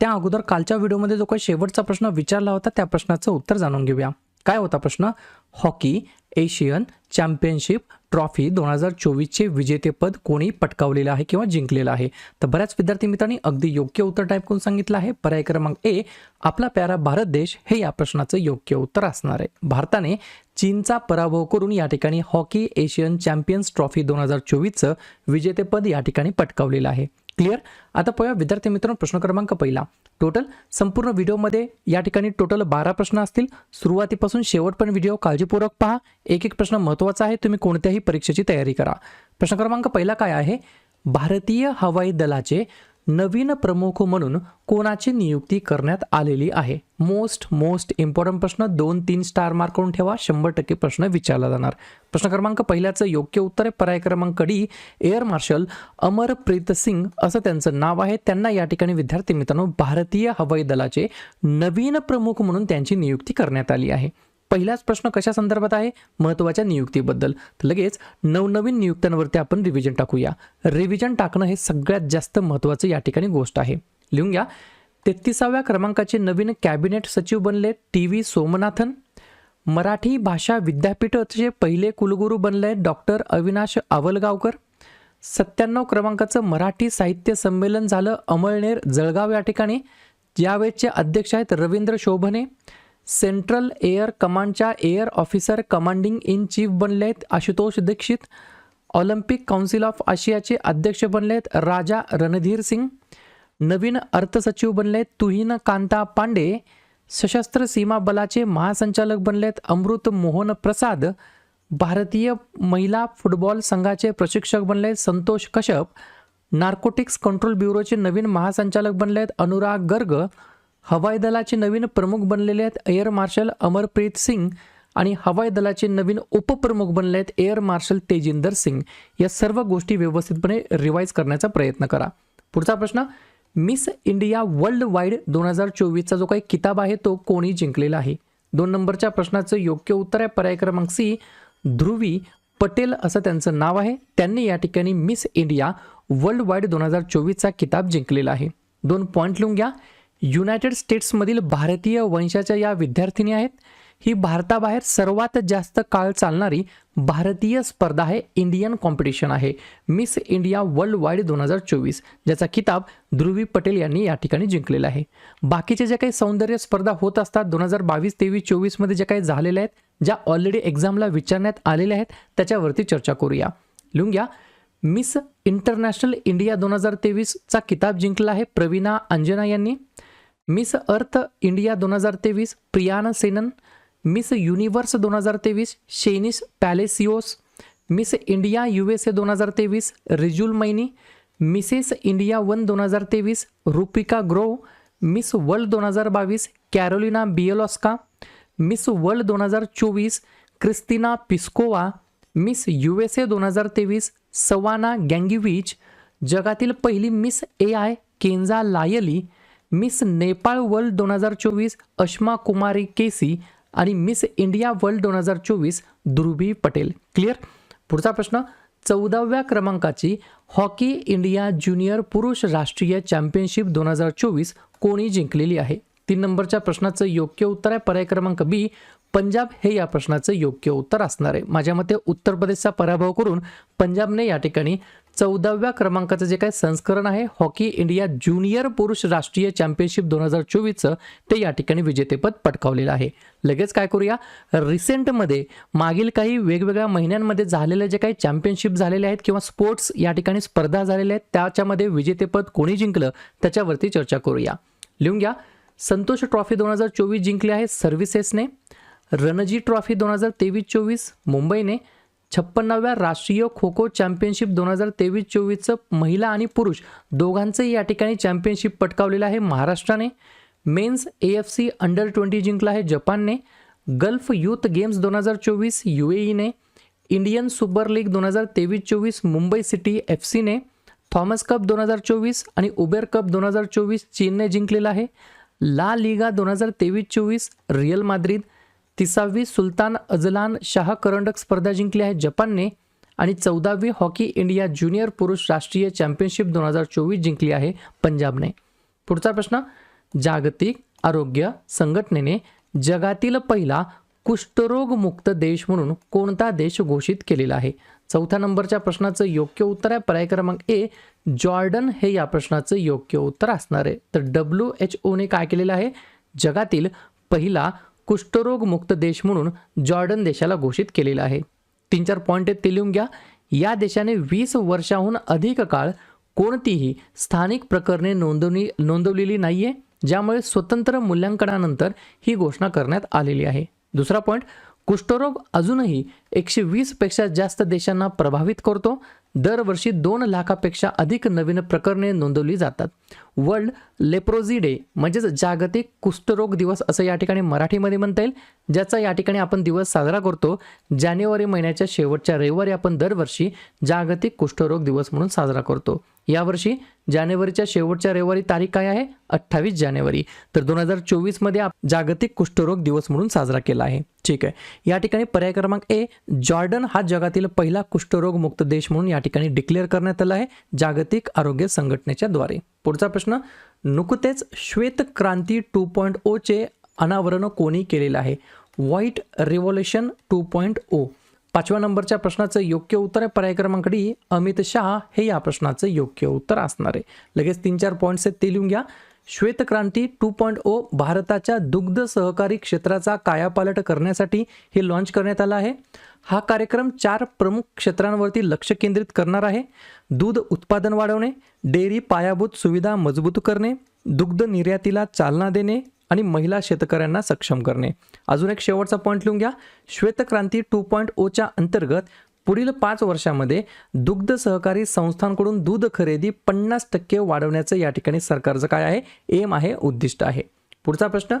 त्या अगोदर कालच्या व्हिडिओमध्ये जो काही शेवटचा प्रश्न विचारला होता त्या प्रश्नाचं उत्तर जाणून घेऊया. काय होता प्रश्न? हॉकी एशियन चॅम्पियनशिप ट्रॉफी दोन हजार चोवीसचे विजेतेपद कोणी पटकावलेलं आहे किंवा जिंकलेलं आहे? तर बऱ्याच विद्यार्थी मित्रांनी अगदी योग्य उत्तर टाईप करून सांगितलं आहे. पर्याय क्रमांक ए आपला प्यारा भारत देश हे या प्रश्नाचं योग्य उत्तर असणार आहे. भारताने चीनचा पराभव करून या ठिकाणी हॉकी एशियन चॅम्पियन्स ट्रॉफी दोन हजार चोवीसचं विजेतेपद या ठिकाणी पटकावलेलं आहे. क्लिअर आता पाहूया विद्यार्थी मित्रांनो प्रश्न क्रमांक पहिला. टोटल संपूर्ण व्हिडिओमध्ये या ठिकाणी टोटल बारा प्रश्न असतील. सुरुवातीपासून शेवटपर्यंत व्हिडिओ काळजीपूर्वक पहा. एक एक प्रश्न महत्त्वाचा आहे तुम्ही कोणत्याही परीक्षेची तयारी करा. प्रश्न क्रमांक पहिला काय आहे? भारतीय हवाई दलाचे नवीन प्रमुख म्हणून कोणाची नियुक्ती करण्यात आलेली आहे? मोस्ट मोस्ट इम्पॉर्टंट प्रश्न दोन तीन स्टार मार्क करून ठेवा. शंभर टक्के प्रश्न विचारला जाणार. प्रश्न क्रमांक पहिल्याचं योग्य उत्तर आहे. पर्याय क्रमांक D air marshal Amarpreet Singh असं त्यांचं नाव आहे. त्यांना या ठिकाणी विद्यार्थी मित्रांनो भारतीय हवाई दलाचे नवीन प्रमुख म्हणून त्यांची नियुक्ती करण्यात आली आहे. पहिलाच प्रश्न कशा संदर्भात आहे? महत्त्वाच्या नियुक्तीबद्दल. तर लगेच नवनवीन नियुक्त्यांवरती आपण रिव्हिजन टाकूया. रिव्हिजन टाकणं हे सगळ्यात जास्त महत्त्वाचं या ठिकाणी गोष्ट आहे. लिहून घ्या. तेहतीसाव्या क्रमांकाचे नवीन कॅबिनेट सचिव बनले टी व्ही सोमनाथन. मराठी भाषा विद्यापीठाचे पहिले कुलगुरू बनले डॉक्टर अविनाश आवलगावकर. सत्त्याण्णव क्रमांकाचं मराठी साहित्य संमेलन झालं अमळनेर जळगाव या ठिकाणी. यावेळेसचे अध्यक्ष आहेत रवींद्र शोभने. सेंट्रल एअर कमांडच्या air officer commanding in chief बनले आहेत Ashutosh Dixit, Olympic council of आशियाचे अध्यक्ष बनले आहेत राजा रणधीर सिंग, नवीन अर्थसचिव बनले आहेत तुहिन कांता पांडे, सशस्त्र सीमा बलाचे महासंचालक बनले आहेत अमृत मोहन प्रसाद, भारतीय महिला फुटबॉल संघाचे प्रशिक्षक बनले आहेत संतोष कश्यप, नार्कोटिक्स कंट्रोल ब्युरोचे नवीन महासंचालक बनले आहेत अनुराग गर्ग हवाई दलाचे नवीन प्रमुख बनलेले आहेत एअर मार्शल अमरप्रीत सिंग आणि हवाई दलाचे नवीन उपप्रमुख बनले आहेत एअर मार्शल तेजिंदर सिंग. या सर्व गोष्टी व्यवस्थितपणे रिवाईज करण्याचा प्रयत्न करा. पुढचा प्रश्न मिस इंडिया वर्ल्ड वाईड दोन हजार चोवीसचा जो काही किताब आहे तो कोणी जिंकलेला आहे? दोन नंबरच्या प्रश्नाचं योग्य उत्तर आहे पर्याय क्रमांक सी ध्रुवी पटेल असं त्यांचं नाव आहे. त्यांनी या ठिकाणी मिस इंडिया वर्ल्ड वाईड दोन हजार चोवीसचा किताब जिंकलेला आहे. दोन पॉईंट लिहून घ्या. युनायटेड स्टेट्समधील भारतीय वंशाच्या या विद्यार्थिनी आहेत. ही भारताबाहेर सर्वात जास्त काळ चालणारी भारतीय स्पर्धा आहे. इंडियन कॉम्पिटिशन आहे. मिस इंडिया वर्ल्ड वाईड दोन हजार चोवीस ज्याचा किताब ध्रुवी पटेल यांनी या ठिकाणी जिंकलेला आहे. बाकीचे ज्या काही सौंदर्य स्पर्धा होत असतात दोन हजार बावीस तेवीस चोवीसमध्ये ज्या काही झालेल्या आहेत ज्या ऑलरेडी एक्झामला विचारण्यात आलेल्या आहेत त्याच्यावरती चर्चा करूया. लिहून घ्या. मिस इंटरनॅशनल इंडिया दोन हजार तेवीसचा किताब जिंकला आहे प्रवीणा अंजना यांनी. मिस अर्थ इंडिया दोन हजार तेवीस प्रियान सेनन मिस युनिवर्स दोन हजार तेवीस Sheynnis Palacios miss India U S A दोन हजार तेवीस Rijul Maini Mrs India one दोन हजार तेवीस रुपिका ग्रो मिस वर्ल्ड दोन हजार बावीस कॅरोलिना बियलॉस्का मिस वर्ल्ड दोन हजार चोवीस Krystyna Pyszkova miss U S A दोन हजार तेवीस सवाना गँगिविच जगातील पहिली मिस ए आय केंजा लायली मिस नेपाळ वर्ल्ड दोन हजार चोवीस अश्मा कुमारी केसी आणि मिस इंडिया वर्ल्ड दोन हजार चोवीस ध्रुवी पटेल. क्लिअर पुढचा प्रश्न चौदाव्या क्रमांकाची हॉकी इंडिया ज्युनियर पुरुष राष्ट्रीय चॅम्पियनशिप दोन हजार चोवीस कोणी जिंकलेली आहे? तीन नंबरच्या प्रश्नाचं योग्य उत्तर आहे पर्याय क्रमांक बी. पंजाब हे या प्रश्नाचं योग्य उत्तर असणार आहे. माझ्या मते उत्तर प्रदेशचा पराभव करून पंजाबने या ठिकाणी चौदाव्या क्रमांकाचं जे काही संस्करण आहे हॉकी इंडिया ज्युनियर पुरुष राष्ट्रीय चॅम्पियनशिप दोन हजार चोवीसचं ते या ठिकाणी विजेतेपद पटकावलेलं आहे. लगेच काय करूया? रिसेंटमध्ये मागील काही वेगवेगळ्या महिन्यांमध्ये झालेले जे काही चॅम्पियनशिप झालेले आहेत किंवा स्पोर्ट्स या ठिकाणी स्पर्धा झालेल्या आहेत त्याच्यामध्ये विजेतेपद कोणी जिंकलं त्याच्यावरती चर्चा करूया. लिहून घ्या. संतोष ट्रॉफी दोन हजार चोवीस जिंकली आहे सर्व्हिसेसने. रणजी ट्रॉफी दोन हजार तेवीस चोवीस मुंबईने. छप्पन्नाव्या राष्ट्रीय खो खो चॅम्पियनशिप दोन हजार तेवीस चोवीसचं महिला आणि पुरुष दोघांचंही या ठिकाणी चॅम्पियनशिप पटकावलेलं आहे महाराष्ट्राने. Men's A F C under twenty जिंकला आहे जपानने. गल्फ यूथ गेम्स दोन हजार चोवीस यू ए ईने. इंडियन सुपर लीग दोन हजार तेवीस चोवीस मुंबई सिटी एफ सीने. थॉमस कप दोन हजार चोवीस आणि उबेर कप दोन हजार चोवीस चीनने जिंकलेला आहे. ला लिगा दोन हजार तेवीस चोवीस रिअल माद्रिद तिसावी सुलतान अजलान शाह करंडक स्पर्धा जिंकली आहे जपानने आणि चौदावी हॉकी इंडिया ज्युनियर पुरुष राष्ट्रीय चॅम्पियनशिप दोन हजार चोवीस जिंकली आहे पंजाबने. पुढचा प्रश्न जागतिक आरोग्य संघटनेने जगातील पहिला कुष्ठरोगमुक्त देश म्हणून कोणता देश घोषित केलेला आहे? चौथ्या नंबरच्या प्रश्नाचं योग्य उत्तर आहे पर्याय क्रमांक ए जॉर्डन. हे या प्रश्नाचं योग्य उत्तर असणार आहे. तर डब्ल्यू एच ओने काय केलेलं आहे? जगातील पहिला कुष्ठरोगमुक्त देश म्हणून जॉर्डन देशाला घोषित केलेला आहे. तीन चार पॉईंट आहेत ते लिहून घ्या. या देशाने वीस वर्षाहून अधिक काळ कोणतीही स्थानिक प्रकरणे नोंदवणी नोंदवलेली नाही आहे ज्यामुळे स्वतंत्र मूल्यांकनानंतर ही घोषणा करण्यात आलेली आहे. दुसरा पॉईंट कुष्ठरोग अजूनही एकशे वीसपेक्षा जास्त देशांना प्रभावित करतो. दरवर्षी दोन लाखापेक्षा अधिक नवीन प्रकरणे नोंदवली जातात. वर्ल्ड लेप्रोझी डे म्हणजेच जागतिक कुष्ठरोग दिवस असं या ठिकाणी मराठीमध्ये म्हणता येईल ज्याचा या ठिकाणी आपण दिवस साजरा करतो. जानेवारी महिन्याच्या शेवटच्या रविवारी आपण दरवर्षी जागतिक कुष्ठरोग दिवस म्हणून साजरा करतो. यावर्षी जानेवारीच्या शेवटच्या रविवारी तारीख काय आहे? अठ्ठावीस जानेवारी. तर दोन हजार चोवीसमध्ये आप जागतिक कुष्ठरोग दिवस म्हणून साजरा केला आहे. ठीक आहे. या ठिकाणी पर्याय क्रमांक ए जॉर्डन हा जगातील पहिला कुष्ठरोग मुक्त देश म्हणून या ठिकाणी डिक्लेअर करण्यात आलं आहे जागतिक आरोग्य संघटनेच्या द्वारे. पुढचा प्रश्न नुकतेच श्वेत क्रांती टू पॉईंट ओचे अनावरण कोणी केलेलं आहे? White revolution two point O पाचव्या नंबरच्या प्रश्नाचं योग्य उत्तर आहे पर्याय क्रमांक डी अमित शहा हे या प्रश्नाचं योग्य उत्तर असणार आहे. लगेच तीन चार पॉईंट्स आहेत ते लिहून घ्या. श्वेतक्रांती टू पॉईंट ओ भारताच्या दुग्ध सहकारी क्षेत्राचा कायापालट करण्यासाठी हे लॉन्च करण्यात आला आहे. हा कार्यक्रम चार प्रमुख क्षेत्रांवरती लक्ष केंद्रित करणार आहे. दूध उत्पादन वाढवणे डेअरी पायाभूत सुविधा मजबूत करणे दुग्ध निर्यातीला चालना देणे आणि महिला शेतकऱ्यांना सक्षम करणे. अजून एक शेवटचा पॉईंट लिहून घ्या. श्वेतक्रांती टू पॉईंट ओच्या अंतर्गत पुढील पाच वर्षामध्ये दुग्ध सहकारी संस्थांकडून दूध खरेदी पन्नास टक्के वाढवण्याचं या ठिकाणी सरकारचं काय आहे? एम आहे उद्दिष्ट आहे. पुढचा प्रश्न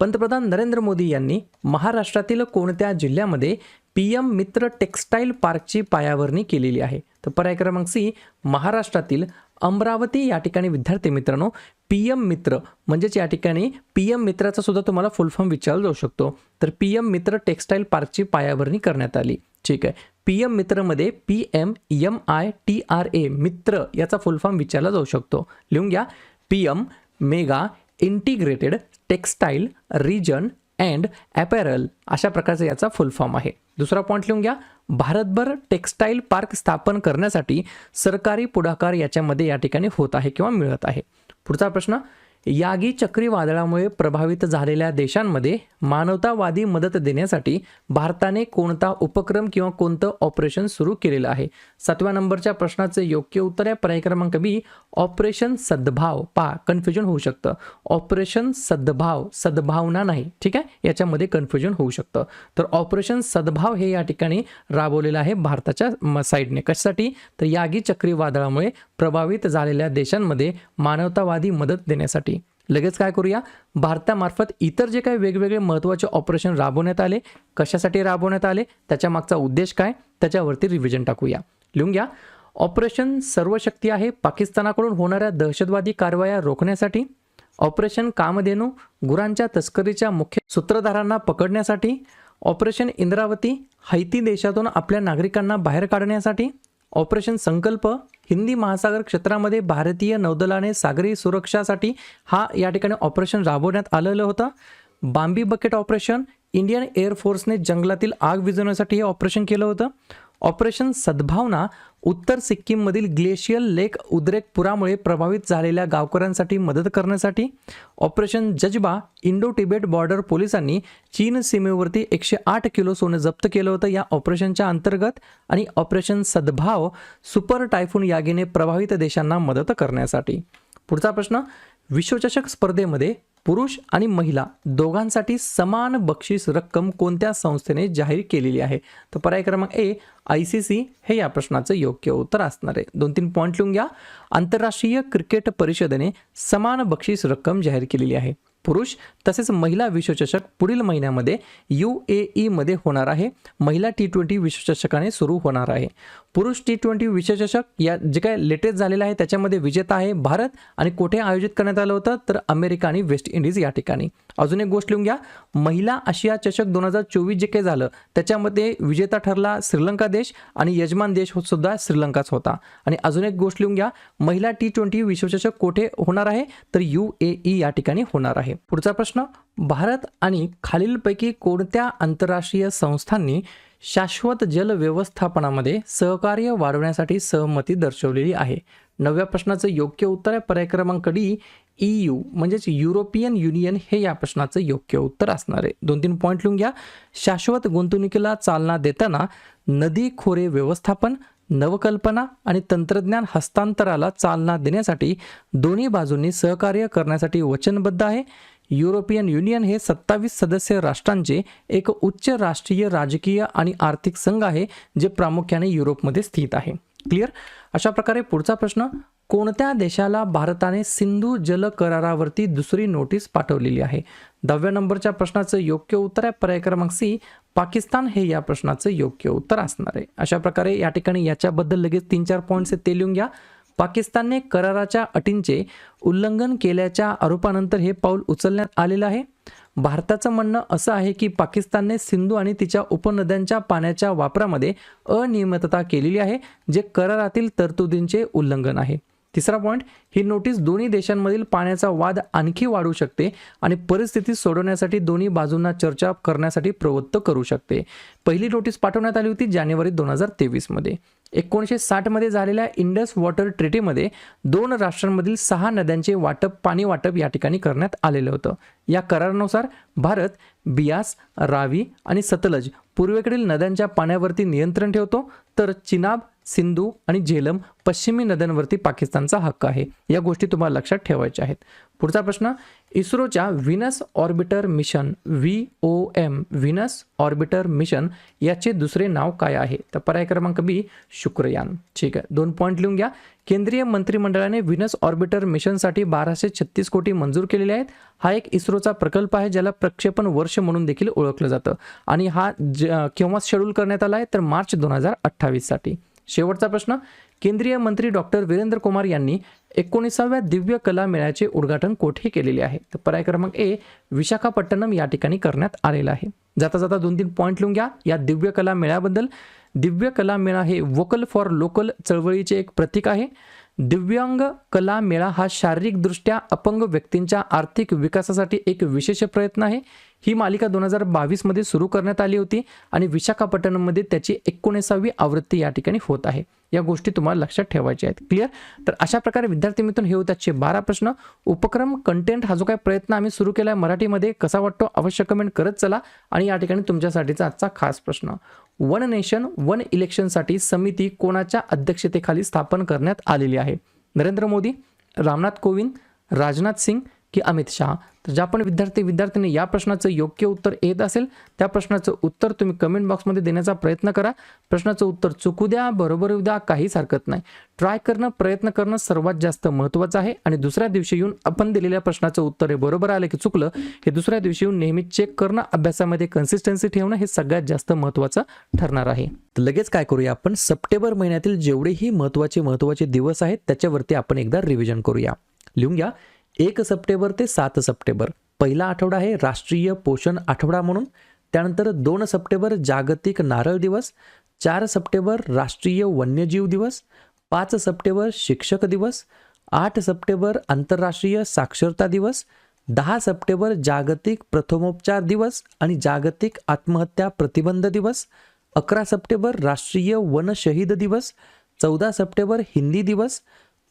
पंतप्रधान नरेंद्र मोदी यांनी महाराष्ट्रातील कोणत्या जिल्ह्यामध्ये पी एम मित्र टेक्स्टाईल पार्कची पायाभरणी केलेली आहे? तर पर्याय क्रमांक सी महाराष्ट्रातील अमरावती या ठिकाणी विद्यार्थी मित्रांनो पी एम मित्र म्हणजेच या ठिकाणी पी एम मित्राचा सुद्धा तुम्हाला फुल फॉर्म विचारला जाऊ शकतो. तर पी एम मित्र टेक्स्टाईल पार्कची पायाभरणी करण्यात आली. ठीक आहे. P M मित्रमध्ये P M M I T R A Mitra याचा फुल फॉर्म विचारला जाऊ शकतो. लिहून घ्या. P M mega integrated textile region and apparel अशा प्रकारचा याचा फुल फॉर्म आहे. दुसरा पॉईंट लिहून घ्या. भारतभर टेक्स्टाईल पार्क स्थापन करण्यासाठी सरकारी पुढाकार याच्यामध्ये या ठिकाणी होत आहे किंवा मिळत आहे. पुढचा प्रश्न यागी चक्रीवादळामुळे प्रभावित झालेल्या देशांमध्ये मानवतावादी मदत देण्यासाठी भारताने कोणता उपक्रम किंवा कोणतं ऑपरेशन सुरू केलेलं आहे? सातव्या नंबरच्या प्रश्नाचे योग्य उत्तर आहे पर्याय क्रमांक बी ऑपरेशन सद्भाव. पा कन्फ्युजन होऊ शकतं. ऑपरेशन सद्भाव सद्भावना नाही ठीक आहे? याच्यामध्ये कन्फ्युजन होऊ शकतं. तर ऑपरेशन सद्भाव हे या ठिकाणी राबवलेलं आहे भारताच्या म- साईडने. कशासाठी? तर यागी चक्रीवादळामुळे प्रभावित झालेल्या देशांमध्ये मानवतावादी मदत देण्यासाठी. लगेच काय करूया? भारतामार्फत इतर जे काही वेगवेगळे महत्त्वाचे ऑपरेशन राबवण्यात आले कशासाठी राबवण्यात आले त्याच्या मागचा उद्देश काय? त्याच्यावरती रिव्हिजन टाकूया. लिहून घ्या. ऑपरेशन सर्वशक्ती आहे पाकिस्तानाकडून होणाऱ्या दहशतवादी कारवाया रोखण्यासाठी. ऑपरेशन कामधेनू गुरांच्या तस्करीच्या मुख्य सूत्रधारांना पकडण्यासाठी. ऑपरेशन इंद्रावती हैती देशातून आपल्या नागरिकांना बाहेर काढण्यासाठी. ऑपरेशन संकल्प हिंदी महासागर क्षेत्रामध्ये भारतीय नौदलाने सागरी सुरक्षासाठी हा या ठिकाणी ऑपरेशन राबवण्यात आलेलं होतं. बांबी बकेट ऑपरेशन इंडियन एअरफोर्सने जंगलातील आग विझवण्यासाठी हे ऑपरेशन केलं होतं. ऑपरेशन सद्भावना उत्तर सिक्कीममधील ग्लेशियल लेक उद्रेक पुरामुळे प्रभावित झालेल्या गावकऱ्यांसाठी मदत करण्यासाठी ऑपरेशन जज्बा इंडो तिबेट बॉर्डर पोलिसांनी चीन सीमेवरती एकशे आठ किलो सोनं जप्त केलं होतं. या ऑपरेशनच्या अंतर्गत आणि ऑपरेशन सद्भाव सुपर टायफून यागीने प्रभावित देशांना मदत करण्यासाठी. पुढचा प्रश्न विश्वचषक स्पर्धेमध्ये पुरुष आणि महिला दोघांसाठी समान बक्षीस रक्कम कोणत्या संस्थेने जाहीर केलेली आहे? तर पर्याय क्रमांक ए आय सी सी हे या प्रश्नाचं योग्य उत्तर असणार आहे. दोन तीन पॉईंट लिहून घ्या. आंतरराष्ट्रीय क्रिकेट परिषदेने समान बक्षीस रक्कम जाहीर केलेली आहे. पुरुष तसेच महिला विश्वचषक पुढील महिन्यामध्ये यू ए ईमध्ये होणार आहे. महिला टी ट्वेंटी विश्वचषकाने सुरू होणार आहे. पुरुष टी ट्वेंटी विश्वचषक या जे काय लेटेस्ट झालेलं आहे त्याच्यामध्ये विजेता आहे भारत आणि कुठे आयोजित करण्यात आलं होतं तर अमेरिका आणि वेस्ट इंडिज या ठिकाणी. अजून एक गोष्ट लिहून घ्या. महिला आशिया चषक दोन हजार चोवीस जे काही झालं त्याच्यामध्ये विजेता ठरला श्रीलंका देश आणि यजमान देश हो- सुद्धा श्रीलंकाच होता. आणि अजून एक गोष्ट लिहून घ्या. महिला टी ट्वेंटी विश्वचषक कुठे होणार आहे तर यू ए ई या ठिकाणी होणार आहे. पुढचा प्रश्न भारत आणि खालीलपैकी कोणत्या आंतरराष्ट्रीय संस्थांनी शाश्वत जल व्यवस्थापनामध्ये सहकार्य वाढवण्यासाठी सहमती दर्शवलेली आहे? नव्या प्रश्नाचं योग्य उत्तर आहे पर्याय क्रमांक डी ई यू म्हणजेच युरोपियन युनियन हे या प्रश्नाचं योग्य उत्तर असणार आहे. दोन तीन पॉईंट लिहून घ्या. शाश्वत गुंतवणुकीला चालना देताना नदी खोरे व्यवस्थापन नवकल्पना आणि तंत्रज्ञान हस्तांतराला चालना देण्यासाठी दोन्ही बाजूंनी सहकार्य करण्यासाठी वचनबद्ध आहे. युरोपियन युनियन हे सत्तावीस सदस्य राष्ट्रांचे एक उच्च राष्ट्रीय राजकीय आणि आर्थिक संघ आहे जे प्रामुख्याने युरोपमध्ये स्थित आहे. क्लिअर अशा प्रकारे पुढचा प्रश्न कोणत्या देशाला भारताने सिंधू जल करारावरती दुसरी नोटीस पाठवलेली आहे? दहाव्या नंबरच्या प्रश्नाचं योग्य उत्तर आहे पर्याय क्रमांक सी पाकिस्तान हे या प्रश्नाचं योग्य उत्तर असणार आहे. अशा प्रकारे या ठिकाणी याच्याबद्दल लगेच तीन चार पॉईंट्स ते लिहून घ्या. पाकिस्तानने कराराच्या अटींचे उल्लंघन केल्याच्या आरोपानंतर हे पाऊल उचलण्यात आलेलं आहे. भारताचं म्हणणं असं आहे की पाकिस्तानने सिंधू आणि तिच्या उपनद्यांच्या पाण्याच्या वापरामध्ये अनियमितता केलेली आहे जे करारातील तरतुदींचे उल्लंघन आहे. तिसरा पॉईंट ही नोटीस दोन्ही देशांमधील पाण्याचा वाद आणखी वाढू शकते आणि परिस्थिती सोडवण्यासाठी दोन्ही बाजूंना चर्चा करण्यासाठी प्रवृत्त करू शकते. पहिली नोटीस पाठवण्यात आली होती जानेवारी दोन हजार तेवीसमध्ये एकोणीसशे साठमध्ये झालेल्या इंडस वॉटर ट्रिटीमध्ये दोन राष्ट्रांमधील सहा नद्यांचे वाटप पाणी वाटप या ठिकाणी करण्यात आलेलं होतं. या करारानुसार भारत बियास रावी आणि सतलज पूर्वेकडील नद्यांच्या पाण्यावरती नियंत्रण ठेवतो तर चिनाब सिंधू आणि झेलम पश्चिमी नद्यांवरती पाकिस्तानचा हक्क आहे. या गोष्टी तुम्हाला लक्षात ठेवायच्या आहेत. पुढचा प्रश्न इस्रोच्या Venus orbiter mission V O M Venus orbiter mission याचे दुसरे नाव काय आहे? तर पर्याय क्रमांक बी शुक्रयान. ठीक आहे. दोन पॉईंट लिहून घ्या. केंद्रीय मंत्रिमंडळाने व्हिनस ऑर्बिटर मिशनसाठी बाराशे छत्तीस कोटी मंजूर केलेले आहेत. हा एक इस्रोचा प्रकल्प आहे ज्याला प्रक्षेपण वर्ष म्हणून देखील ओळखलं जातं. आणि हा ज केव्हा शेड्यूल करण्यात आला आहे? तर मार्च दोन हजार अठ्ठावीससाठी. शेवटचा प्रश्न. केंद्रीय मंत्री डॉक्टर वीरेंद्र कुमार यांनी एकोणीसाव्या दिव्य कला मेळ्याचे उद्घाटन कोठे केलेले आहे? तर पर्याय क्रमांक ए विशाखापट्टणम या ठिकाणी करण्यात आलेला आहे. जाता जाता दोन तीन पॉईंट लिहून घ्या. या दिव्य कला मेळ्याबद्दल. दिव्य कला मेळा हे वोकल फॉर लोकल चळवळीचे एक प्रतीक आहे. दिव्यांग कला मेळा हा शारीरिकदृष्ट्या अपंग व्यक्तींच्या आर्थिक विकासासाठी एक विशेष प्रयत्न आहे. ही मालिका दोन हजार बावीसमध्ये सुरू करण्यात आली होती आणि विशाखापट्टणममध्ये त्याची एकोणीसावी आवृत्ती या ठिकाणी होत आहे. या गोष्टी तुम्हाला लक्षात ठेवायच्या आहेत. क्लिअर तर अशा प्रकारे विद्यार्थी मित्रांनो हे होते आजचे बारा प्रश्न. उपक्रम कंटेंट हा जो काही प्रयत्न आम्ही सुरू केला आहे मराठीमध्ये कसा वाटतो अवश्य कमेंट करत चला आणि या ठिकाणी तुमच्यासाठीचा आजचा खास प्रश्न. वन नेशन वन इलेक्शनसाठी समिती कोणाच्या अध्यक्षतेखाली स्थापन करण्यात आलेली आहे? नरेंद्र मोदी रामनाथ कोविंद राजनाथ सिंग की अमित शहा. तर ज्या पण विद्यार्थी विद्यार्थ्यांनी या प्रश्नाचं योग्य उत्तर येत असेल त्या प्रश्नाचं उत्तर तुम्ही कमेंट बॉक्समध्ये देण्याचा प्रयत्न करा. प्रश्नाचं उत्तर चुकू द्या बरोबर येऊ द्या काहीच हरकत नाही. ट्राय करणं प्रयत्न करणं सर्वात जास्त महत्त्वाचं आहे. आणि दुसऱ्या दिवशी येऊन आपण दिलेल्या प्रश्नाचं उत्तर हे बरोबर आलं की चुकलं हे दुसऱ्या दिवशी येऊन नेहमी चेक करणं अभ्यासामध्ये कन्सिस्टन्सी ठेवणं हे सगळ्यात जास्त महत्त्वाचं ठरणार आहे. तर लगेच काय करूया आपण? सप्टेंबर महिन्यातील जेवढेही महत्त्वाचे महत्त्वाचे दिवस आहेत त्याच्यावरती आपण एकदा रिव्हिजन करूया. लिहून घ्या. एक सप्टेंबर ते सात सप्टेंबर. पहिला आठवडा आहे राष्ट्रीय पोषण आठवडा म्हणून. त्यानंतर दोन सप्टेंबर जागतिक नारळ दिवस. चार सप्टेंबर राष्ट्रीय वन्यजीव दिवस. पाच सप्टेंबर शिक्षक दिवस. आठ सप्टेंबर आंतरराष्ट्रीय साक्षरता दिवस. दहा सप्टेंबर जागतिक प्रथमोपचार दिवस आणि जागतिक आत्महत्या प्रतिबंध दिवस. अकरा सप्टेंबर राष्ट्रीय वन शहीद दिवस. चौदा सप्टेंबर हिंदी दिवस.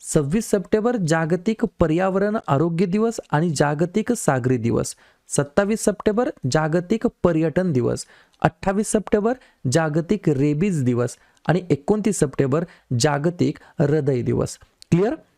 सव्वीस सप्टेंबर जागतिक पर्यावरण आरोग्य दिवस आणि जागतिक सागरी दिवस. सत्तावीस सप्टेंबर जागतिक पर्यटन दिवस. अठ्ठावीस सप्टेंबर जागतिक रेबीज दिवस. आणि एकोणतीस सप्टेंबर जागतिक हृदय दिवस. क्लिअर?